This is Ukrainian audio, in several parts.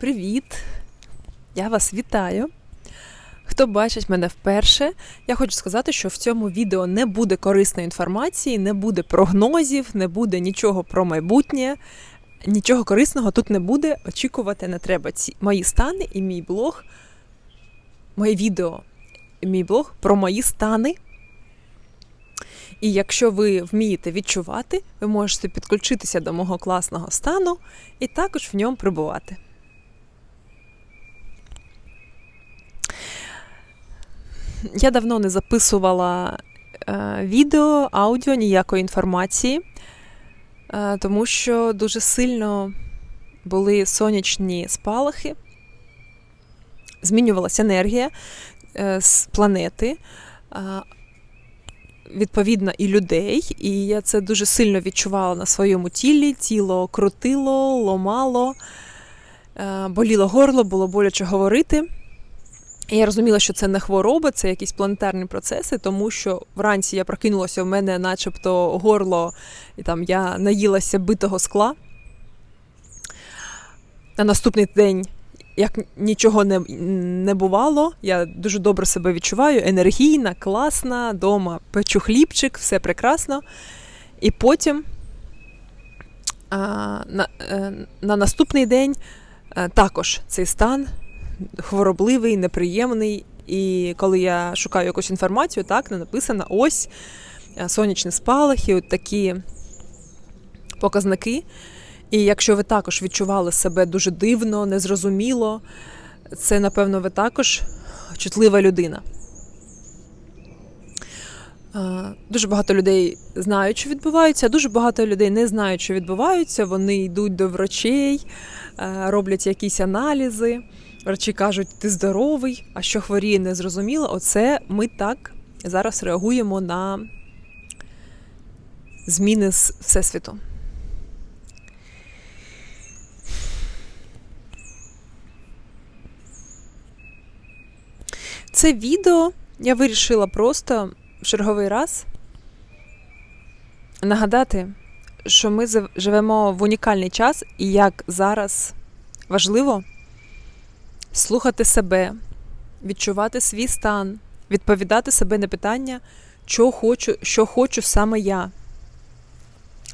Привіт! Я вас вітаю. Хто бачить мене вперше, я хочу сказати, що в цьому відео не буде корисної інформації, не буде прогнозів, не буде нічого про майбутнє, нічого корисного тут не буде. Очікувати не треба. Ці мої стани і мій блог, моє відео, і мій блог про мої стани. І якщо ви вмієте відчувати, ви можете підключитися до мого класного стану і також в ньому прибувати. Я давно не записувала е, відео, аудіо, ніякої інформації, е, тому що дуже сильно були сонячні спалахи, змінювалася енергія е, з планети, е, відповідно, і людей. І я це дуже сильно відчувала на своєму тілі. Тіло крутило, ломало, е, боліло горло, було боляче говорити. Я розуміла, що це не хвороба, це якісь планетарні процеси, тому що вранці я прокинулася, в мене начебто горло, і там я наїлася битого скла. На наступний день, як нічого не, не бувало, я дуже добре себе відчуваю, енергійна, класна, дома печу хлібчик, все прекрасно. І потім а, на, е, на наступний день а, також цей стан хворобливий, неприємний. І коли я шукаю якусь інформацію, так не написано ось е, сонячні спалахи, от такі показники. І якщо ви також відчували себе дуже дивно, незрозуміло, це, напевно, ви також чутлива людина. Е, Дуже багато людей знають, що відбувається, а дуже багато людей не знають, що відбувається. Вони йдуть до врачей, е, роблять якісь аналізи. Врачі кажуть, ти здоровий, а що хворіє, не зрозуміло. Оце ми так зараз реагуємо на зміни з Всесвіту. Це відео я вирішила просто в черговий раз нагадати, що ми живемо в унікальний час і як зараз важливо слухати себе, відчувати свій стан, відповідати себе на питання, що хочу, що хочу саме я.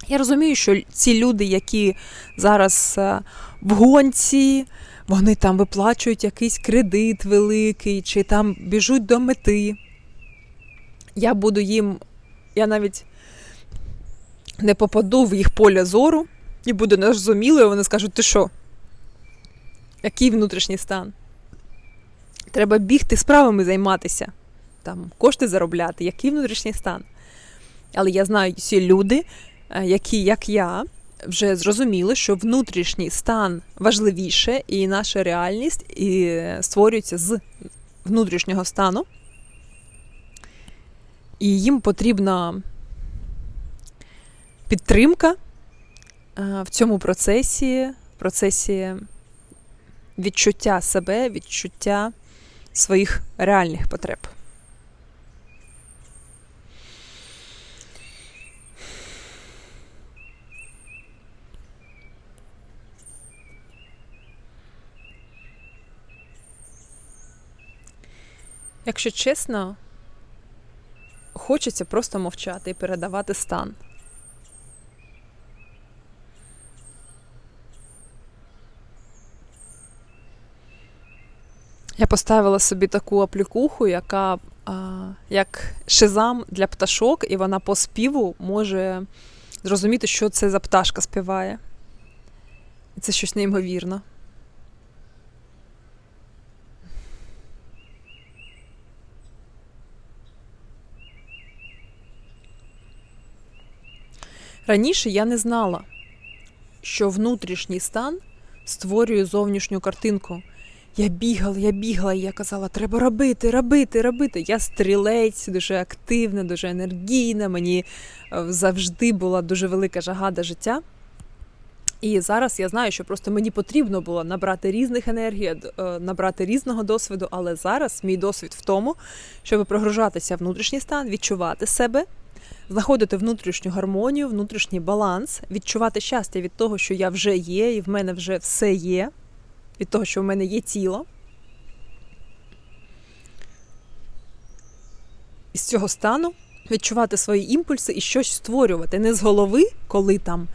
Я розумію, що ці люди, які зараз е, в гонці, вони там виплачують якийсь кредит великий, чи там біжуть до мети. Я буду їм, я навіть не попаду в їх поле зору і буду незрозумілою, вони скажуть, ти що? Який внутрішній стан? Треба бігти справами займатися, там, кошти заробляти, який внутрішній стан. Але я знаю всі люди, е, які, як я, вже зрозуміли, що внутрішній стан важливіше, і наша реальність і створюється з внутрішнього стану. І їм потрібна підтримка е, в цьому процесі, процесі відчуття себе, відчуття своїх реальних потреб. Якщо чесно, хочеться просто мовчати і передавати стан. Поставила собі таку аплікуху, яка а, як шизам для пташок, і вона по співу може зрозуміти, що це за пташка співає. І це щось неймовірне. Раніше я не знала, що внутрішній стан створює зовнішню картинку. Я бігала, я бігала, і я казала, треба робити, робити, робити. Я стрілець, дуже активна, дуже енергійна. Мені е, завжди була дуже велика жага до життя. І зараз я знаю, що просто мені потрібно було набрати різних енергій, е, набрати різного досвіду, але зараз мій досвід в тому, щоб прогружатися в внутрішній стан, відчувати себе, знаходити внутрішню гармонію, внутрішній баланс, відчувати щастя від того, що я вже є, і в мене вже все є. Від того, що в мене є тіло. Із цього стану відчувати свої імпульси і щось створювати. Не з голови, коли там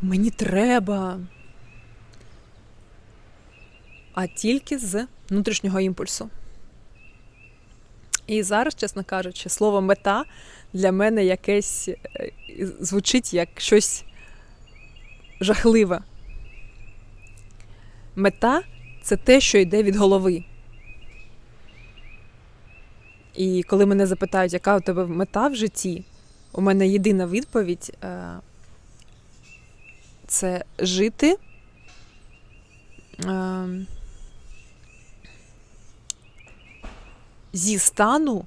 мені треба, а тільки з внутрішнього імпульсу. І зараз, чесно кажучи, слово мета для мене якесь е, звучить як щось жахливе. Мета це те, що йде від голови. І коли мене запитають, яка у тебе мета в житті, у мене єдина відповідь е, це жити. е, Зі стану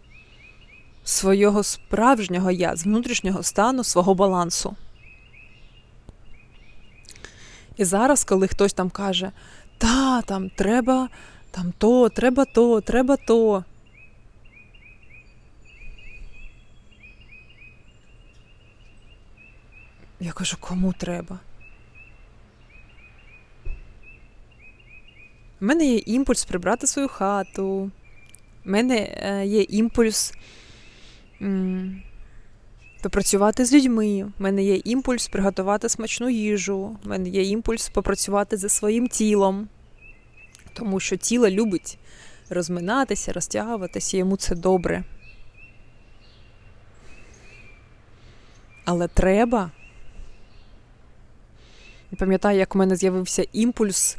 свого справжнього я, з внутрішнього стану свого балансу. І зараз, коли хтось там каже, та, там треба там то, треба то, треба то. Я кажу, кому треба? У мене є імпульс прибрати свою хату. У мене е, є імпульс м, попрацювати з людьми. У мене є імпульс приготувати смачну їжу. У мене є імпульс попрацювати зі своїм тілом. Тому що тіло любить розминатися, розтягуватися, йому це добре. Але треба. Я пам'ятаю, як у мене з'явився імпульс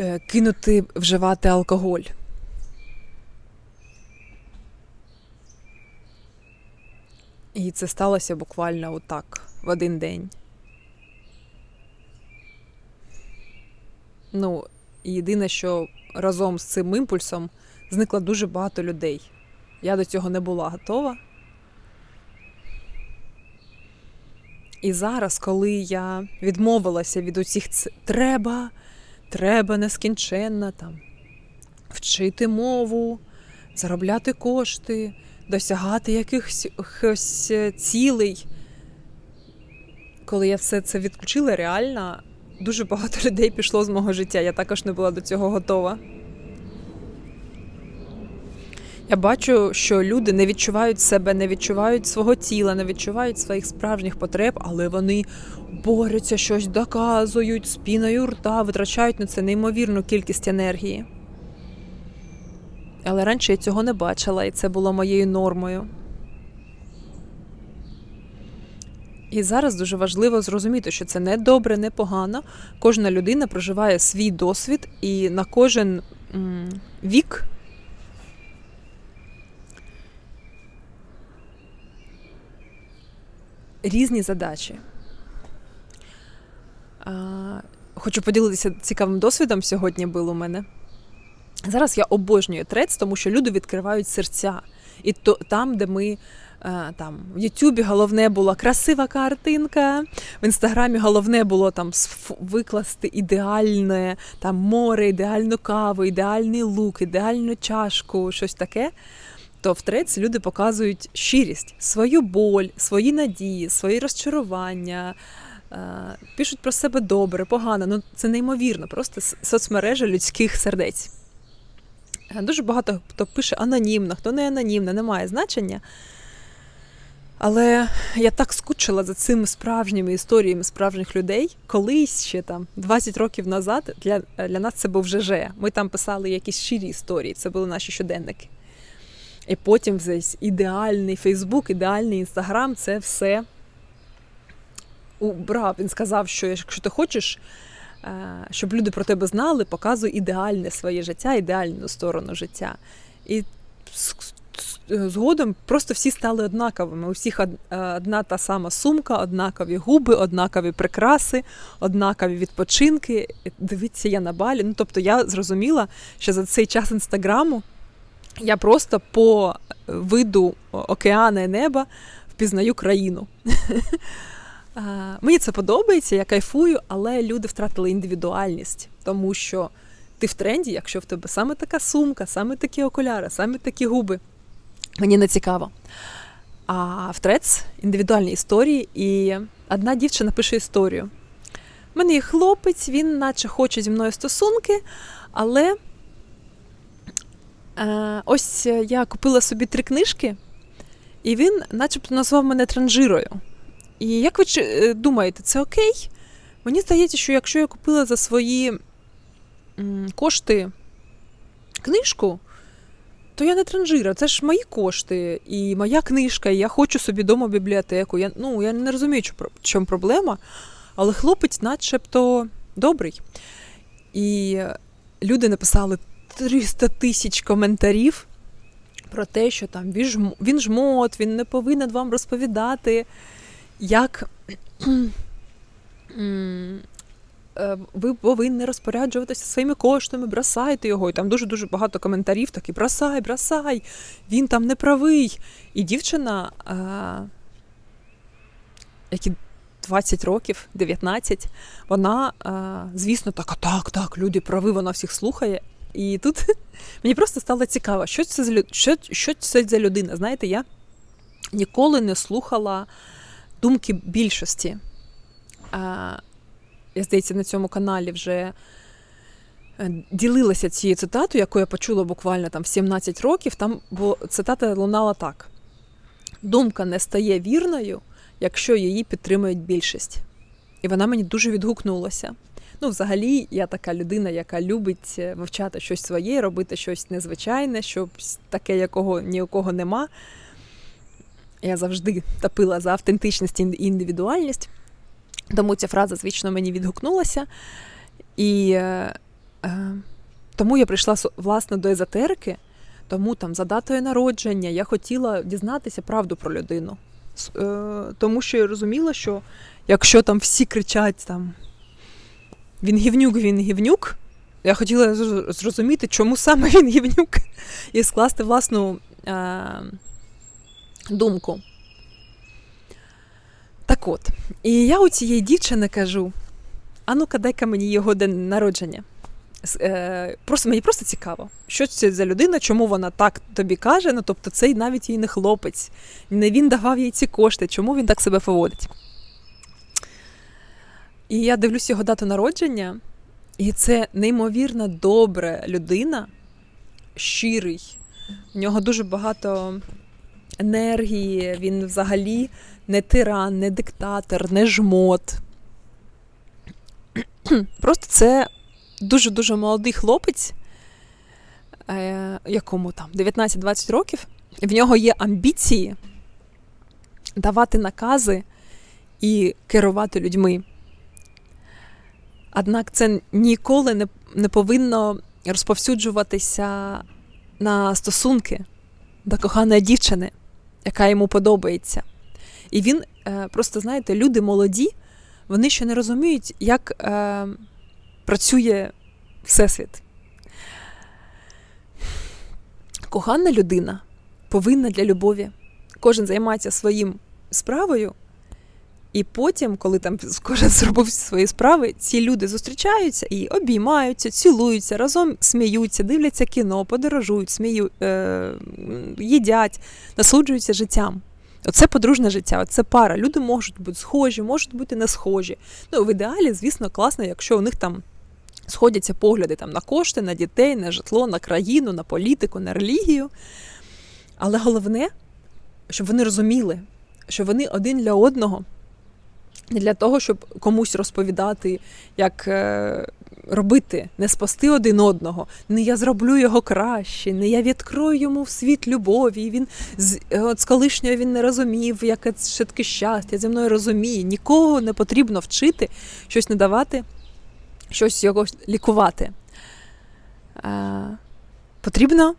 е, кинути вживати алкоголь. І це сталося буквально отак, в один день. Ну, єдине, що разом з цим імпульсом зникло дуже багато людей. Я до цього не була готова. І зараз, коли я відмовилася від усіх ц... треба, треба нескінченно там вчити мову, заробляти кошти, досягати якихось цілей. Коли я все це відключила, реально дуже багато людей пішло з мого життя. Я також не була до цього готова. Я бачу, що люди не відчувають себе, не відчувають свого тіла, не відчувають своїх справжніх потреб, але вони борються, щось доказують, спіною рта, витрачають на це неймовірну кількість енергії. Але раніше я цього не бачила, і це було моєю нормою. І зараз дуже важливо зрозуміти, що це не добре, не погано. Кожна людина проживає свій досвід, і на кожен м, вік. Різні задачі. А, Хочу поділитися цікавим досвідом сьогодні був у мене. Зараз я обожнюю трец, тому що люди відкривають серця. І то там, де ми е, там в Ютубі головне була красива картинка, в інстаграмі головне було там викласти ідеальне там море, ідеальну каву, ідеальний лук, ідеальну чашку, щось таке. То в треці люди показують щирість, свою боль, свої надії, свої розчарування. Е, пишуть про себе добре, погано. Ну це неймовірно, просто соцмережа людських сердець. Е, дуже багато хто пише анонімно, хто не анонімно, не має значення. Але я так скучила за цими справжніми історіями справжніх людей. Колись ще там 20 років назад для для нас це був ЖЖ. Ми там писали якісь щирі історії, це були наші щоденники. І потім весь ідеальний Фейсбук, ідеальний Інстаграм це все убрав. Він сказав, що якщо ти хочеш Е, щоб люди про тебе знали, показуй ідеальне своє життя, ідеальну сторону життя. І згодом просто всі стали однаковими. У всіх е, одна та сама сумка, однакові губи, однакові прикраси, однакові відпочинки. Дивіться, я на балі. Ну, тобто я зрозуміла, що за цей час інстаграму я просто по виду океана і неба впізнаю країну. Мені це подобається, я кайфую, але люди втратили індивідуальність, тому що ти в тренді, якщо в тебе саме така сумка, саме такі окуляри, саме такі губи. Мені не цікаво. А в трец індивідуальні історії, і одна дівчина пише історію. У мене є хлопець, він наче хоче зі мною стосунки, але е, ось я купила собі три книжки, і він начебто назвав мене транжирою. І як ви е, думаєте, це окей? Мені здається, що якщо я купила за свої кошти книжку, то я не транжира, це ж мої кошти і моя книжка, і я хочу собі вдома бібліотеку. Я, ну, я не розумію, в чому проблема, але хлопець начебто добрий. І люди написали 300 тисяч коментарів про те, що там він жмот, він не повинен вам розповідати, як е, ви повинні розпоряджуватися своїми коштами, бросайте його. І там дуже-дуже багато коментарів такі: бросай, бросай, він там не правий. І дівчина, е, які 20 років, 19, вона, е, звісно, така, так, так, люди прави, вона всіх слухає. І тут мені просто стало цікаво, що це за, що, що це за людина. Знаєте, я ніколи не слухала думки більшості. Я здається, на цьому каналі вже е, ділилася цією цитатою, яку я почула буквально там в 17 років. Там бо цитата лунала так: думка не стає вірною, якщо її підтримують більшість. І вона мені дуже відгукнулася. Ну, взагалі, я така людина, яка любить е, вивчати щось своє, робити щось незвичайне, щось таке, якого ні у кого нема. Я завжди топила за автентичність і індивідуальність. Тому ця фраза, звично, мені відгукнулася. І е, е, тому я прийшла власне до езотерики, тому там за датою народження я хотіла дізнатися правду про людину. Е, тому що я розуміла, що якщо там всі кричать там він гівнюк, він гівнюк, я хотіла зрозуміти, чому саме він гівнюк, і скласти власну е, думку. Так от, і я у цієї дівчини кажу: а ну-ка, дай-ка мені його день народження. Е, просто мені просто цікаво, що це за людина, чому вона так тобі каже. Ну, тобто, цей навіть їй не хлопець, не він давав їй ці кошти, чому він так себе поводить. І я дивлюсь його дату народження, і це неймовірно добра людина, щирий. В нього дуже багато енергії, він взагалі не тиран, не диктатор, не жмот. Просто це дуже-дуже молодий хлопець, е, якому там 19-20 років. В нього є амбіції давати накази і керувати людьми. Однак це ніколи не, не повинно розповсюджуватися на стосунки до коханої дівчини, яка йому подобається. І він е, просто, знаєте, люди молоді, вони ще не розуміють, як е, працює Всесвіт. Кохана людина повинна для любові. Кожен займається своїм справою, і потім, коли там кожен зробив свої справи, ці люди зустрічаються і обіймаються, цілуються, разом сміються, дивляться кіно, подорожують, смію, е, їдять, насолоджуються життям. Оце подружне життя, це пара. Люди можуть бути схожі, можуть бути не схожі. Ну, в ідеалі, звісно, класно, якщо у них там сходяться погляди там, на кошти, на дітей, на житло, на країну, на політику, на релігію. Але головне, щоб вони розуміли, що вони один для одного, не для того, щоб комусь розповідати, як е, робити, не спасти один одного, не я зроблю його краще, не я відкрою йому в світ любові. Він з, е, от з колишнього він не розумів, яке таке щастя, зі мною розуміє. Нікого не потрібно вчити, щось не давати, щось його лікувати. Е, потрібно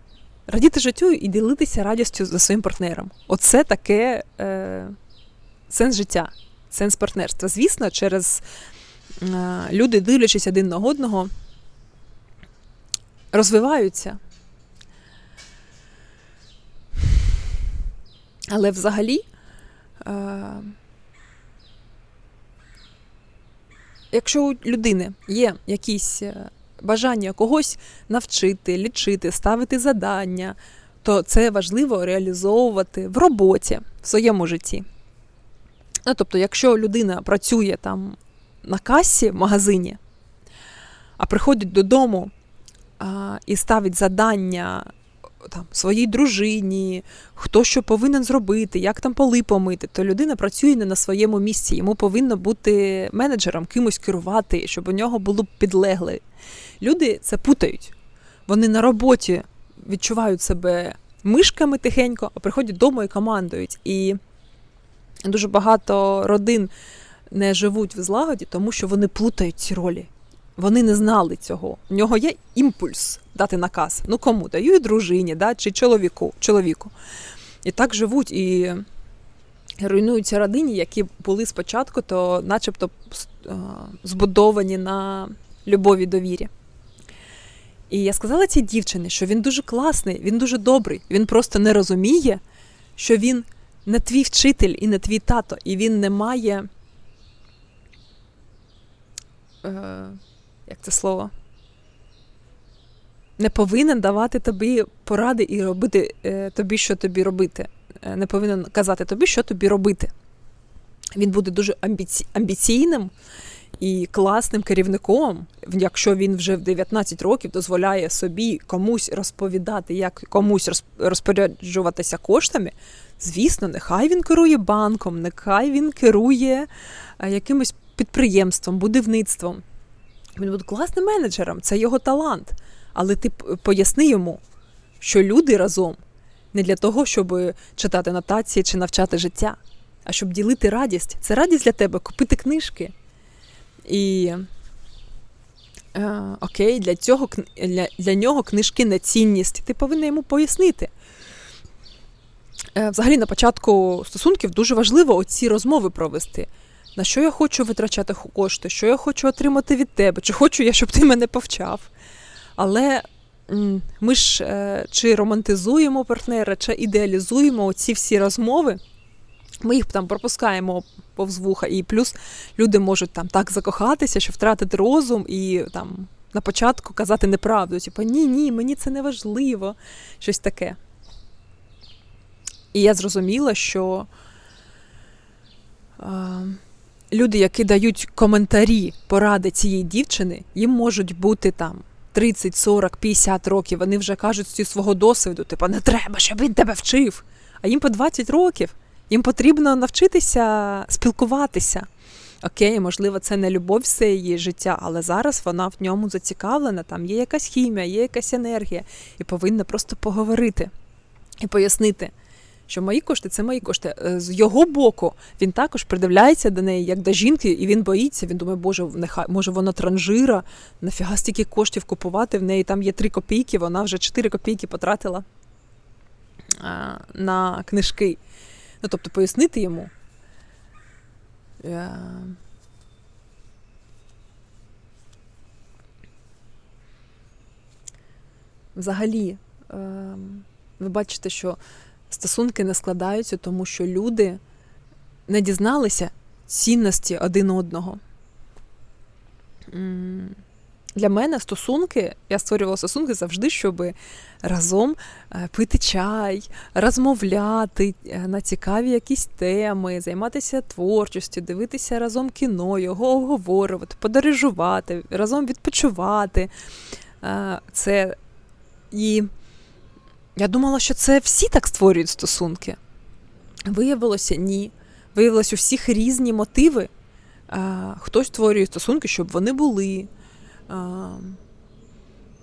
радіти життю і ділитися радістю за своїм партнером. Оце таке е, сенс життя, сенс партнерства. Звісно, через е, люди, дивлячись один на одного, розвиваються. Але взагалі, е, якщо у людини є якісь е, бажання когось навчити, лічити, ставити завдання, то це важливо реалізовувати в роботі, в своєму житті. Ну, тобто, якщо людина працює там на касі в магазині, а приходить додому а, і ставить завдання там, своїй дружині, хто що повинен зробити, як там поли помити, то людина працює не на своєму місці. Йому повинно бути менеджером, кимось керувати, щоб у нього було підлегле. Люди це путають. Вони на роботі відчувають себе мишками тихенько, а приходять додому і командують. І дуже багато родин не живуть в злагоді, тому що вони плутають ці ролі. Вони не знали цього. У нього є імпульс дати наказ. Ну кому? Даю і дружині, да? чи чоловіку. чоловіку. І так живуть і руйнуються родині, які були спочатку, то начебто е, збудовані на любові довірі. І я сказала цій дівчині, що він дуже класний, він дуже добрий. Він просто не розуміє, що він не твій вчитель і не твій тато, і він не має. Е, як це слово? Не повинен давати тобі поради і робити е, тобі, що тобі робити. Е, не повинен казати тобі, що тобі робити. Він буде дуже амбіці... амбіційним і класним керівником, якщо він вже в 19 років дозволяє собі комусь розповідати, як комусь розпоряджуватися коштами. Звісно, нехай він керує банком, нехай він керує е, якимось підприємством, будівництвом. Він буде класним менеджером, це його талант. Але ти поясни йому, що люди разом не для того, щоб читати нотації чи навчати життя, а щоб ділити радість. Це радість для тебе купити книжки. І е, окей, для цього для, для нього книжки не цінність. Ти повинна йому пояснити. Е, Взагалі, на початку стосунків дуже важливо оці розмови провести. На що я хочу витрачати кошти, що я хочу отримати від тебе, чи хочу я, щоб ти мене повчав. Але ми ж е, чи романтизуємо партнера, чи ідеалізуємо оці всі розмови. Ми їх там пропускаємо повз вуха, і плюс люди можуть там так закохатися, що втратити розум і там на початку казати неправду. Типу, ні, ні, мені це не важливо, щось таке. І я зрозуміла, що е, люди, які дають коментарі, поради цієї дівчини, їм можуть бути там 30, 40, 50 років. Вони вже кажуть зі свого досвіду, типу, не треба, щоб він тебе вчив. А їм по 20 років. Їм потрібно навчитися спілкуватися. Окей, можливо, це не любов все її життя, але зараз вона в ньому зацікавлена, там є якась хімія, є якась енергія, і повинна просто поговорити і пояснити, що мої кошти це мої кошти. Е, з його боку він також придивляється до неї як до жінки, і він боїться. Він думає, боже, нехай може вона транжира, нафіга стільки коштів купувати. В неї там є 3 копійки, вона вже 4 копійки потратила на книжки. Ну, тобто, пояснити йому. Е, взагалі, ем, ви бачите, що стосунки не складаються, тому що люди не дізналися цінності один одного. Для мене стосунки, я створювала стосунки завжди, щоб разом е, пити чай, розмовляти е, на цікаві якісь теми, займатися творчістю, дивитися разом кіно, його обговорювати, подорожувати, разом відпочивати. Е, це і я думала, що це всі так створюють стосунки. Виявилося, ні. Виявилося, у всіх різні мотиви. Хтось створює стосунки, щоб вони були.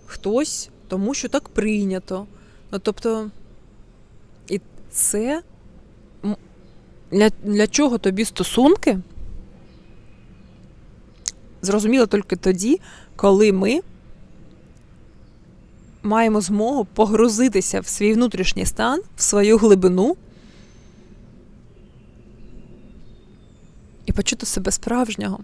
Хтось тому, що так прийнято. Ну, Тобто, і це для, для чого тобі стосунки? Зрозуміло тільки тоді, коли ми маємо змогу погрузитися в свій внутрішній стан, в свою глибину і почути себе справжнього.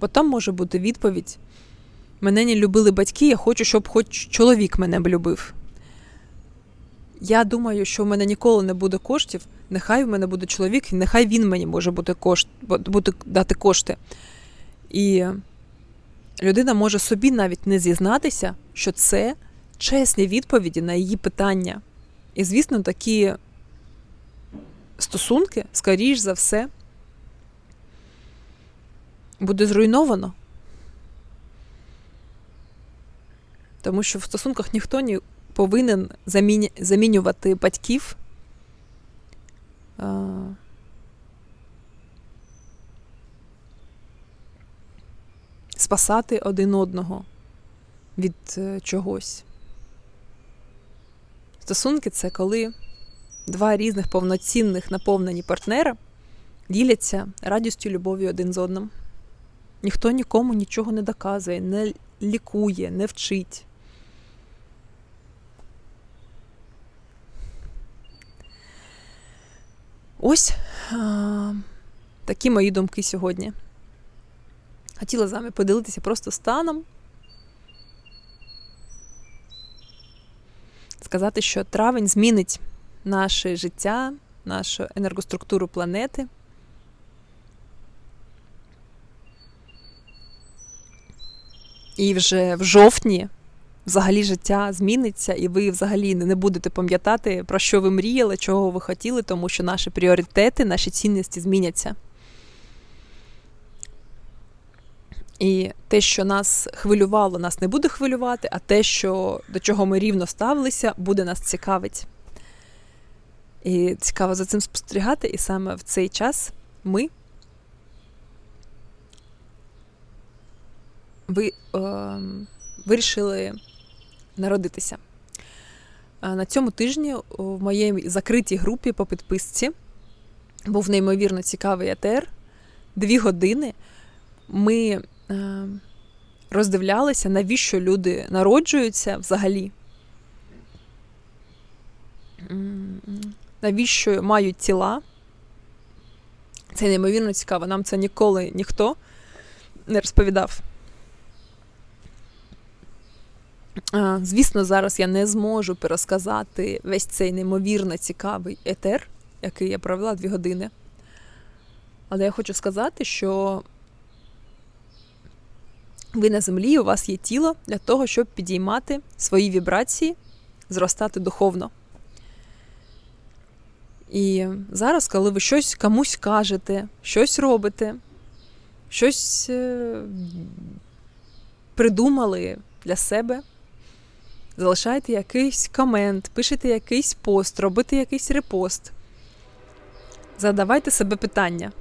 Бо там може бути відповідь: мене не любили батьки, я хочу, щоб хоч чоловік мене б любив. Я думаю, що в мене ніколи не буде коштів, нехай в мене буде чоловік, нехай він мені може бути кошт, бути, дати кошти. І людина може собі навіть не зізнатися, що це чесні відповіді на її питання. І, звісно, такі стосунки, скоріш за все, буде зруйновано. Тому що в стосунках ніхто не повинен замінювати батьків. Спасати один одного від е, чогось. Стосунки це коли два різних повноцінних наповнені партнера діляться радістю любов'ю один з одним. Ніхто нікому нічого не доказує, не лікує, не вчить. Ось а, такі мої думки сьогодні. Хотіла з вами поділитися просто станом. Сказати, що травень змінить наше життя, нашу енергоструктуру планети. І вже в жовтні взагалі життя зміниться, і ви взагалі не будете пам'ятати, про що ви мріяли, чого ви хотіли, тому що наші пріоритети, наші цінності зміняться. І те, що нас хвилювало, нас не буде хвилювати, а те, що до чого ми рівно ставилися, буде нас цікавить. І цікаво за цим спостерігати, і саме в цей час ми ви, е, вирішили народитися. На цьому тижні в моїй закритій групі по підписці був неймовірно цікавий етер. Дві години ми е, роздивлялися, навіщо люди народжуються взагалі. Навіщо мають тіла? Це неймовірно цікаво. Нам це ніколи ніхто не розповідав. Звісно, зараз я не зможу пересказати весь цей неймовірно цікавий етер, який я провела дві години. Але я хочу сказати, що ви на землі, у вас є тіло для того, щоб підіймати свої вібрації, зростати духовно. І зараз, коли ви щось комусь кажете, щось робите, щось е, придумали для себе, залишайте якийсь комент, пишете якийсь пост, робите якийсь репост. Задавайте себе питання.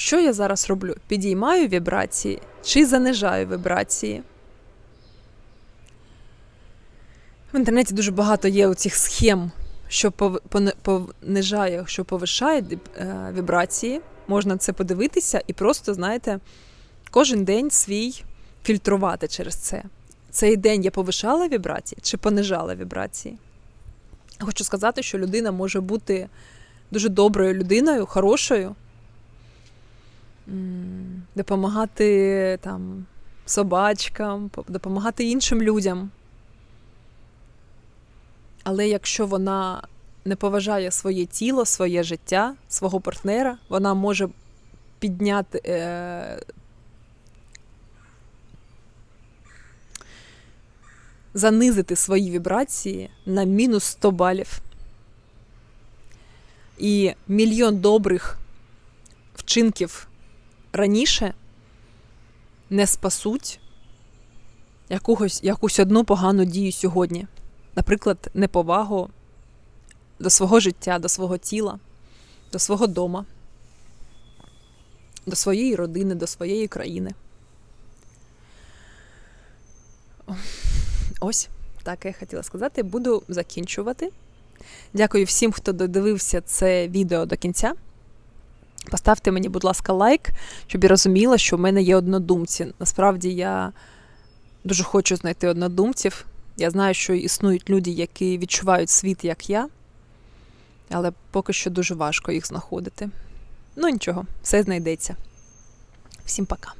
Що я зараз роблю? Підіймаю вібрації чи занижаю вібрації? В інтернеті дуже багато є оцих схем, що понижає, що повишає е, вібрації. Можна це подивитися і просто, знаєте, кожен день свій фільтрувати через це. Цей день я повишала вібрації чи понижала вібрації? Хочу сказати, що людина може бути дуже доброю людиною, хорошою, допомагати там собачкам, допомагати іншим людям. Але якщо вона не поважає своє тіло, своє життя, свого партнера, вона може підняти. Е, Занизити свої вібрації на мінус 100 балів. І мільйон добрих вчинків раніше не спасуть якогось, якусь одну погану дію сьогодні. Наприклад, неповагу до свого життя, до свого тіла, до свого дома, до своєї родини, до своєї країни. Ось так я хотіла сказати. Буду закінчувати. Дякую всім, хто додивився це відео до кінця. Поставте мені, будь ласка, лайк, щоб я розуміла, що в мене є однодумці. Насправді я дуже хочу знайти однодумців. Я знаю, що існують люди, які відчувають світ, як я, але поки що дуже важко їх знаходити. Ну нічого, все знайдеться. Всім пока.